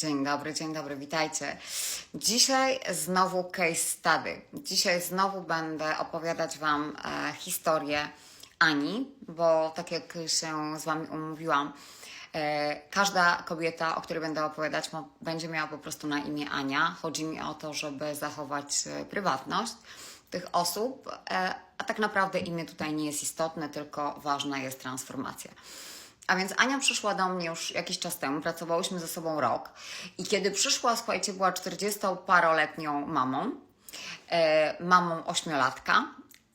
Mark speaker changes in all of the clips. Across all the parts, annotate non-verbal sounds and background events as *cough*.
Speaker 1: Dzień dobry, dzień dobry, witajcie. Dzisiaj znowu case study. Dzisiaj znowu będę opowiadać Wam e, historię Ani, bo tak jak się z Wami umówiłam, e, każda kobieta, o której będę opowiadać, ma, będzie miała po prostu na imię Ania. Chodzi mi o to, żeby zachować e, prywatność tych osób, e, a tak naprawdę imię tutaj nie jest istotne, tylko ważna jest transformacja. A więc Ania przyszła do mnie już jakiś czas temu, pracowałyśmy ze sobą rok. I kiedy przyszła, słuchajcie, była 40-paroletnią mamą, e, mamą ośmiolatka.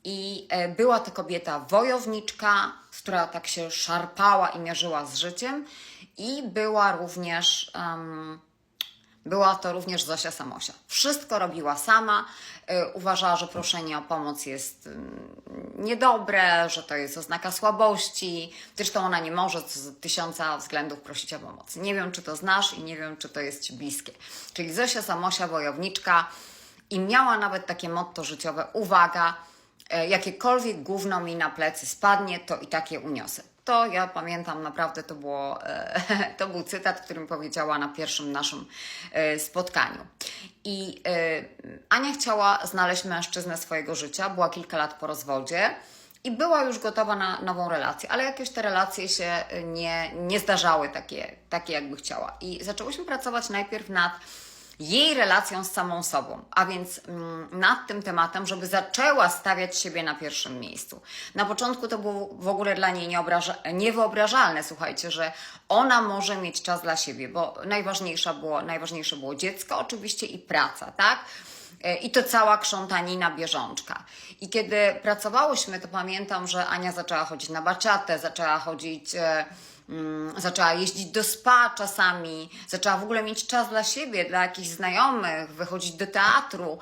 Speaker 1: I e, była to kobieta wojowniczka, która tak się szarpała i mierzyła z życiem. I była również. em, była to również Zosia Samosia. Wszystko robiła sama. y, Uważała, że proszenie o pomoc jest ym, niedobre, że to jest oznaka słabości. Zresztą ona nie może z tysiąca względów prosić o pomoc. Nie wiem, czy to znasz i nie wiem, czy to jest Ci bliskie. Czyli Zosia Samosia, wojowniczka i miała nawet takie motto życiowe. Uwaga, e, jakiekolwiek gówno mi na plecy spadnie, to i tak je uniosę. To ja pamiętam naprawdę, to, było, e, *laughs* to był cytat, który mi powiedziała na pierwszym naszym e, spotkaniu. I e, Ania chciała znaleźć mężczyznę swojego życia, była kilka lat po rozwodzie i była już gotowa na nową relację, ale jakieś te relacje się nie, nie zdarzały takie, takie, jakby chciała. I zaczęłyśmy pracować najpierw nad jej relacją z samą sobą, a więc mm, nad tym tematem, żeby zaczęła stawiać siebie na pierwszym miejscu. Na początku to było w ogóle dla niej niewyobrażalne, słuchajcie, że ona może mieć czas dla siebie, bo najważniejsza było, najważniejsze było dziecko oczywiście i praca, tak? E, I to cała krzątanina bieżączka. I kiedy pracowałyśmy, to pamiętam, że Ania zaczęła chodzić na baciatę, zaczęła chodzić, e, mm, zaczęła jeździć do spa czasami, zaczęła w ogóle mieć czas dla siebie, dla jakichś znajomych, wychodzić do teatru.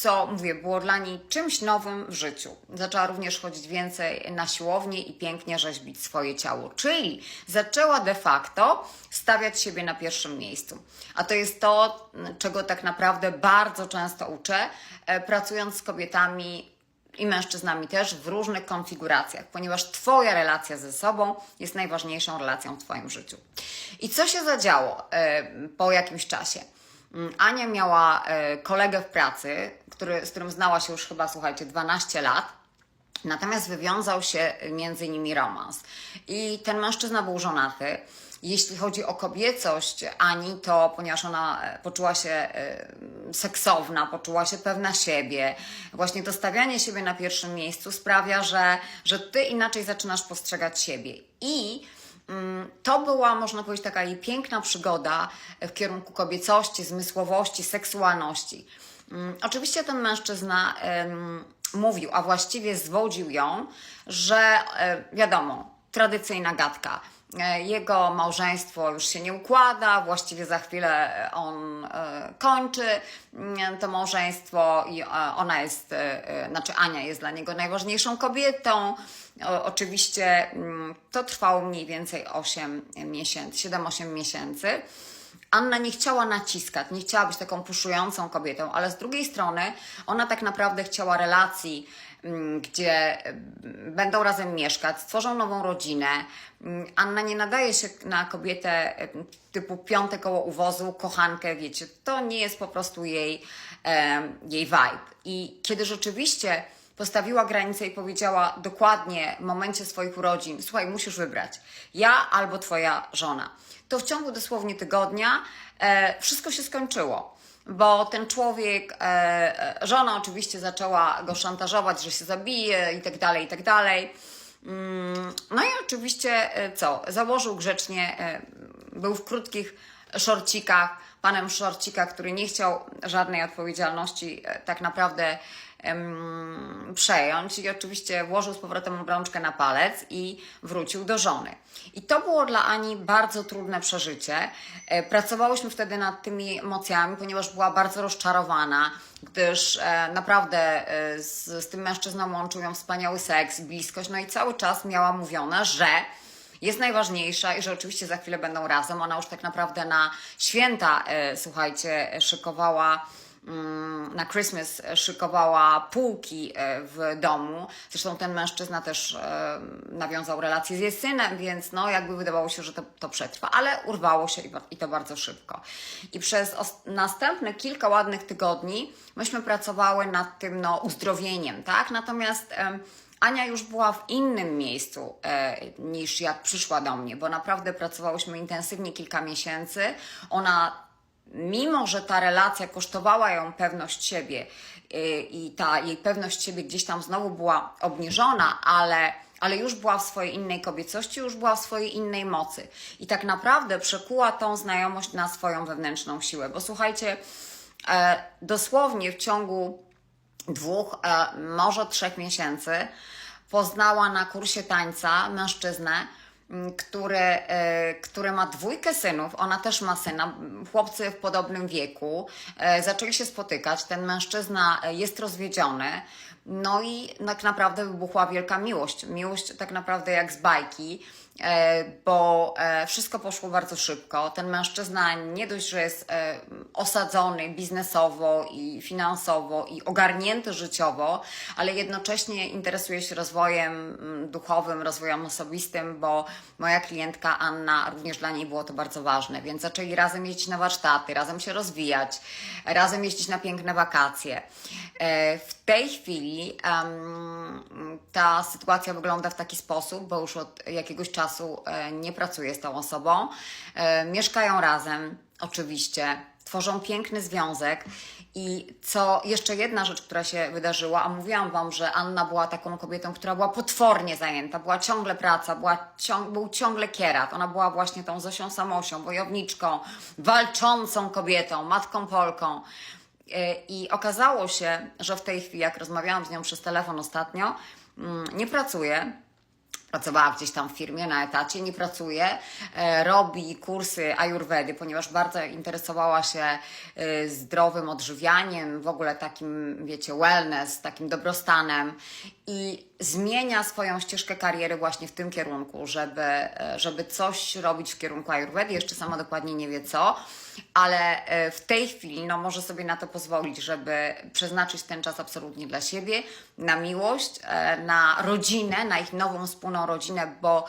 Speaker 1: Co mówię, było dla niej czymś nowym w życiu. Zaczęła również chodzić więcej na siłownię i pięknie rzeźbić swoje ciało. Czyli zaczęła de facto stawiać siebie na pierwszym miejscu. A to jest to, czego tak naprawdę bardzo często uczę, e, pracując z kobietami i mężczyznami też w różnych konfiguracjach, ponieważ Twoja relacja ze sobą jest najważniejszą relacją w Twoim życiu. I co się zadziało e, po jakimś czasie? Mm, Ania miała e, kolegę w pracy, który, z którym znała się już chyba, słuchajcie, 12 lat. Natomiast wywiązał się między nimi romans. I ten mężczyzna był żonaty. Jeśli chodzi o kobiecość Ani, to ponieważ ona e, poczuła się e, seksowna, poczuła się pewna siebie, właśnie to stawianie siebie na pierwszym miejscu sprawia, że, że ty inaczej zaczynasz postrzegać siebie. I To była, można powiedzieć, taka jej piękna przygoda w kierunku kobiecości, zmysłowości, seksualności. Mm, Oczywiście ten mężczyzna mówił, a właściwie zwodził ją, że e, wiadomo, tradycyjna gadka. E, Jego małżeństwo już się nie układa, właściwie za chwilę on e, kończy mm, to małżeństwo i e, ona jest, znaczy Ania jest dla niego najważniejszą kobietą. Oczywiście mm, to trwało mniej więcej 8 miesięcy, 7-8 miesięcy. Anna nie chciała naciskać, nie chciała być taką puszującą kobietą, ale z drugiej strony ona tak naprawdę chciała relacji, gdzie mm, będą razem mieszkać, stworzą nową rodzinę. Mm, Anna nie nadaje się na kobietę typu piąte koło uwozu, kochankę, wiecie, to nie jest po prostu jej, jej vibe. I kiedy rzeczywiście postawiła granicę i powiedziała dokładnie w momencie swoich urodzin: Słuchaj, musisz wybrać ja albo twoja żona. To w ciągu dosłownie tygodnia e, wszystko się skończyło. Bo ten człowiek, e, e, żona oczywiście zaczęła go szantażować, że się zabije i tak dalej, i tak dalej. Mm, No i oczywiście e, co? Założył grzecznie, był w krótkich szorcikach, panem szorcika, który nie chciał żadnej odpowiedzialności tak naprawdę em, przejąć i oczywiście włożył z powrotem obrączkę na palec i wrócił do żony. I to było dla Ani bardzo trudne przeżycie. E, Pracowałyśmy wtedy nad tymi emocjami, ponieważ była bardzo rozczarowana, gdyż e, naprawdę e, z, z tym mężczyzną łączył ją wspaniały seks, bliskość, no i cały czas miała mówione, że jest najważniejsza i że oczywiście za chwilę będą razem. Ona już tak naprawdę na święta, e, słuchajcie, szykowała na Christmas szykowała półki e, w domu. Zresztą ten mężczyzna też e, nawiązał relację z jej synem, więc no jakby wydawało się, że to, to przetrwa, ale urwało się i, to bardzo szybko. I przez następne kilka ładnych tygodni myśmy pracowały nad tym no, uzdrowieniem, tak? Natomiast Ania już była w innym miejscu e, niż jak przyszła do mnie, bo naprawdę pracowałyśmy intensywnie kilka miesięcy. Ona mimo że ta relacja kosztowała ją pewność siebie yy, i ta jej pewność siebie gdzieś tam znowu była obniżona, ale, ale już była w swojej innej kobiecości, już była w swojej innej mocy. I tak naprawdę przekuła tą znajomość na swoją wewnętrzną siłę. Bo słuchajcie, e, dosłownie w ciągu dwóch, e, może trzech miesięcy poznała na kursie tańca mężczyznę, m, który, e, który ma dwójkę synów, ona też ma syna, chłopcy w podobnym wieku, e, zaczęli się spotykać, ten mężczyzna e, jest rozwiedziony, no i tak naprawdę wybuchła wielka miłość, miłość tak naprawdę jak z bajki, bo e, wszystko poszło bardzo szybko. Ten mężczyzna nie dość, że jest e, osadzony biznesowo i finansowo i ogarnięty życiowo, ale jednocześnie interesuje się rozwojem mm, duchowym, rozwojem osobistym, bo moja klientka Anna, również dla niej było to bardzo ważne, więc zaczęli razem jeździć na warsztaty, razem się rozwijać, razem jeździć na piękne wakacje. E, W tej chwili ta sytuacja wygląda w taki sposób, bo już od jakiegoś czasu e, nie pracuję z tą osobą. E, Mieszkają razem, oczywiście, tworzą piękny związek. I co jeszcze jedna rzecz, która się wydarzyła, a mówiłam Wam, że Anna była taką kobietą, która była potwornie zajęta, była ciągle praca, była ciąg, był ciągle kierat. Ona była właśnie tą Zosią Samosią, wojowniczką, walczącą kobietą, matką Polką. E, I okazało się, że w tej chwili, jak rozmawiałam z nią przez telefon ostatnio, mm, nie pracuje. Pracowała gdzieś tam w firmie na etacie, nie pracuje, e, robi kursy ajurwedy, ponieważ bardzo interesowała się e, zdrowym odżywianiem, w ogóle takim, wiecie, wellness, takim dobrostanem i zmienia swoją ścieżkę kariery właśnie w tym kierunku, żeby, e, żeby coś robić w kierunku ajurwedy. Jeszcze sama dokładnie nie wie co, ale e, w tej chwili no, może sobie na to pozwolić, żeby przeznaczyć ten czas absolutnie dla siebie, na miłość, e, na rodzinę, na ich nową wspólną rodzinę, bo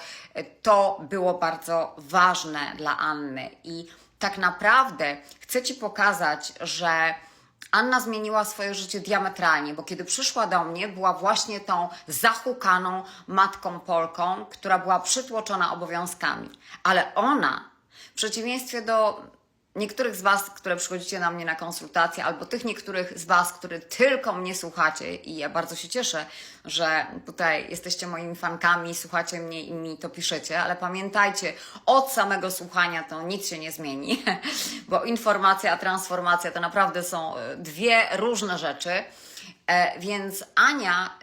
Speaker 1: to było bardzo ważne dla Anny. I tak naprawdę chcę Ci pokazać, że Anna zmieniła swoje życie diametralnie, bo kiedy przyszła do mnie, była właśnie tą zahukaną matką Polką, która była przytłoczona obowiązkami. Ale ona, w przeciwieństwie do niektórych z Was, które przychodzicie na mnie na konsultacje, albo tych niektórych z Was, które tylko mnie słuchacie, i ja bardzo się cieszę, że tutaj jesteście moimi fankami, słuchacie mnie i mi to piszecie, ale pamiętajcie, od samego słuchania to nic się nie zmieni, *laughs* bo informacja a transformacja to naprawdę są e, dwie różne rzeczy. E, Więc Ania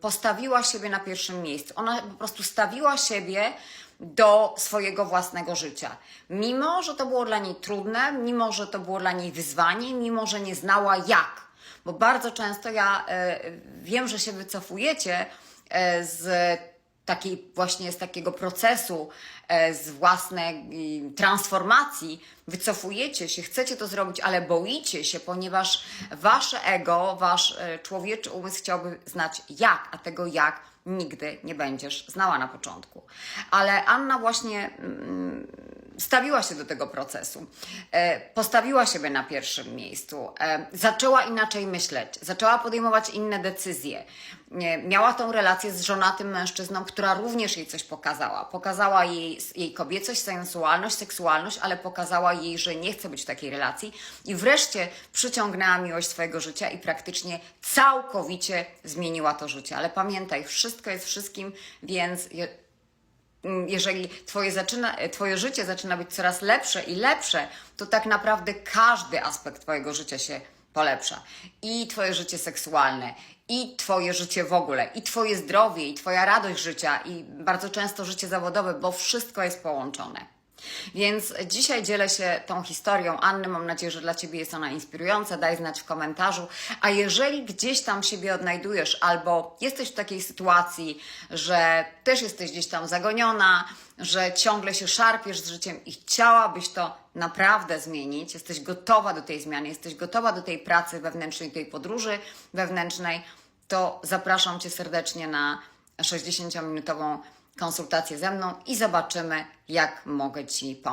Speaker 1: postawiła siebie na pierwszym miejscu. Ona po prostu stawiła siebie do swojego własnego życia. Mimo, że to było dla niej trudne, mimo, że to było dla niej wyzwanie, mimo, że nie znała jak. Bo bardzo często ja e, wiem, że się wycofujecie e, z takiej właśnie z takiego procesu, e, z własnej transformacji, wycofujecie się, chcecie to zrobić, ale boicie się, ponieważ wasze ego, wasz e, człowieczy umysł chciałby znać jak, a tego jak nigdy nie będziesz znała na początku. Ale Anna właśnie mm, stawiła się do tego procesu, e, postawiła siebie na pierwszym miejscu, e, zaczęła inaczej myśleć, zaczęła podejmować inne decyzje. Nie, Miała tą relację z żonatym mężczyzną, która również jej coś pokazała. Pokazała jej, jej kobiecość, sensualność, seksualność, ale pokazała jej, że nie chce być w takiej relacji i wreszcie przyciągnęła miłość swojego życia i praktycznie całkowicie zmieniła to życie. Ale pamiętaj, wszystko jest wszystkim, więc je, Mm, jeżeli twoje, zaczyna, twoje życie zaczyna być coraz lepsze i lepsze, to tak naprawdę każdy aspekt Twojego życia się polepsza. I Twoje życie seksualne, i Twoje życie w ogóle, i Twoje zdrowie, i Twoja radość życia, i bardzo często życie zawodowe, bo wszystko jest połączone. Więc dzisiaj dzielę się tą historią Anny. Mam nadzieję, że dla Ciebie jest ona inspirująca. Daj znać w komentarzu. A jeżeli gdzieś tam siebie odnajdujesz albo jesteś w takiej sytuacji, że też jesteś gdzieś tam zagoniona, że ciągle się szarpiesz z życiem i chciałabyś to naprawdę zmienić, jesteś gotowa do tej zmiany, jesteś gotowa do tej pracy wewnętrznej, tej podróży wewnętrznej, to zapraszam Cię serdecznie na 60-minutową konsultację ze mną i zobaczymy, jak mogę Ci pomóc.